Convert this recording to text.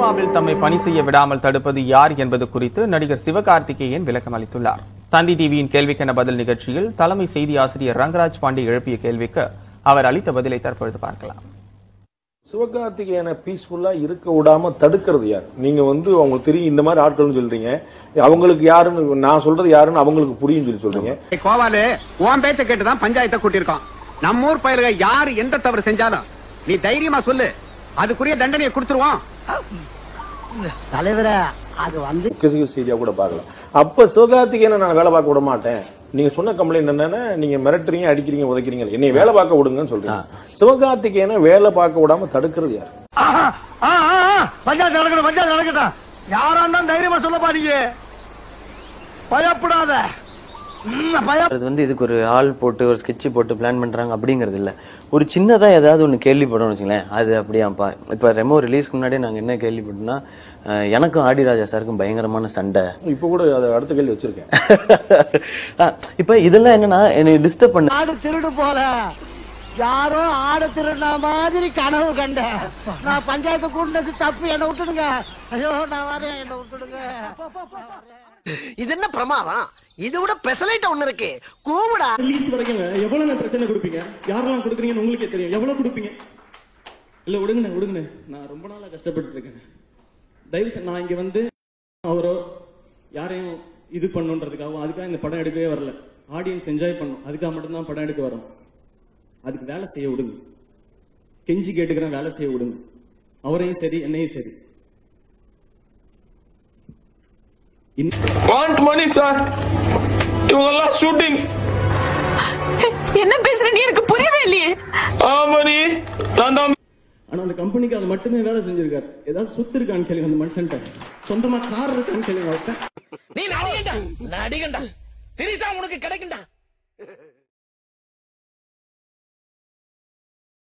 சினிமாவில் தம்மை பணி செய்ய விடாமல் தடுப்பது யார் என்பது குறித்து நடிகர் சிவகார்த்திகேயன் விளக்கம் அளித்துள்ளார். தந்தி டிவியின் கேள்விக்கென பதில் நிகழ்ச்சியில் தலைமை செய்தி ஆசிரியர் ரங்கராஜ் பாண்டே எழுப்பிய கேள்விக்கு அவர் அளித்த பதிலை தற்பொழுது பார்க்கலாம். சிவகார்த்திகேயனை பீஸ்ஃபுல்லா இருக்க விடாம தடுக்கிறது யார்? நீங்க வந்து அவங்களுக்கு தெரியும் இந்த மாதிரி ஆட்கள்னு சொல்றீங்க. அவங்களுக்கு யாருன்னு நான் சொல்றது யாருன்னு அவங்களுக்கு புரியும் சொல்லி சொல்றீங்க. கோவாலு உன் பேச்ச கேட்டுதான் பஞ்சாயத்தை கூட்டியிருக்கோம் நம்ம ஊர் பயலுக யாரு எந்த தவறு செஞ்சாலும் நீ தைரியமா சொல்லு. அதுக்குரிய தண்டனையை கொடுத்துருவோம் தலைவரே அது வந்து கிசுகிசு செய்தியா கூட பார்க்கலாம். அப்ப சிவகார்த்திகேயனை நான் வேலை பார்க்க விட மாட்டேன். நீங்க சொன்ன கம்ப்ளைண்ட் என்னன்னா நீங்க மிரட்டுறீங்க அடிக்கிறீங்க உதைக்கிறீங்க. என்னை வேலை பார்க்க விடுங்கன்னு சொல்றீங்க. சிவகார்த்திகேயனை வேலை பார்க்க விடாம தடுக்கிறது யார்? பஞ்சாயத்து நடக்கணும் பஞ்சாயத்து நடக்கட்டும். யாரா இருந்தாலும் தைரியமா சொல்லப்பா நீங்க பயப்படாத. அது வந்து இதுக்கு ஒரு ஆள் போட்டு ஒரு ஸ்கெட்ச் போட்டு பிளான் பண்றாங்க அப்படிங்கிறது இல்ல. ஒரு சின்னதா ஏதாவது ஒண்ணு கேள்விப்படணும்னு வச்சுங்களேன் அது அப்படியாப்பா. இப்ப ரெமோ ரிலீஸ்க்கு முன்னாடியே நாங்க என்ன கேள்விப்பட்டோம்னா எனக்கும் ஆடி ராஜா சாருக்கும் பயங்கரமான சண்டை. இப்ப கூட அதை அடுத்த கேள்வி வச்சிருக்கேன். இப்ப இதெல்லாம் என்னன்னா என்னை டிஸ்டர்ப் பண்ண திருடு போல. யாரோ ஆடு திருடின மாதிரி கனவு கண்டேன் நான் பஞ்சாயத்து கூட்டினது தப்பு என்ன விட்டுடுங்க. ஐயோ நான் வரேன் என்ன விட்டுடுங்க. இது என்ன பிரமாதம்? இது விட பெசலைட் ஒண்ணு இருக்கு. கூவுடா. ரிலீஸ் வரைக்கும் எவ்வளவு பிரச்சனை கொடுப்பீங்க? யாரெல்லாம் கொடுக்குறீங்கன்னு உங்களுக்கே தெரியும். எவ்வளவு கொடுப்பீங்க? இல்ல விடுங்கண்ணே விடுங்கண்ணே. நான் ரொம்ப நாளா கஷ்டப்பட்டு இருக்கேன். தயவு நான் இங்க வந்து அவரோ யாரையும் இது பண்ணுன்றதுக்காகவும் அதுக்காக இந்த படம் எடுக்கவே வரல. ஆடியன்ஸ் என்ஜாய் பண்ணும் அதுக்காக மட்டும்தான் படம் எடுக்க வரோம். அதுக்கு வேலை செய்ய விடுங்க. கெஞ்சி கேட்டுக்கிறேன் வேலை செய்ய விடுங்க. அவரையும் சரி என்னையும் சரி. வாண்ட் மணி சார் இவங்கெல்லாம் ஷூட்டிங் என்ன பேசுற? நீ எனக்கு புரியவே இல்லையே. ஆமணி நான் தான் ஆனா அந்த கம்பெனிக்கு அது மட்டுமே வேலை செஞ்சிருக்காரு. ஏதாவது சொத்து இருக்கான்னு கேளுங்க அந்த மனுஷன்ட்ட. சொந்தமா கார் இருக்கான்னு கேளுங்க அவர்கிட்ட நீ நடிகண்டா நடிகண்டா திரிசா உனக்கு கிடைக்கும்டா.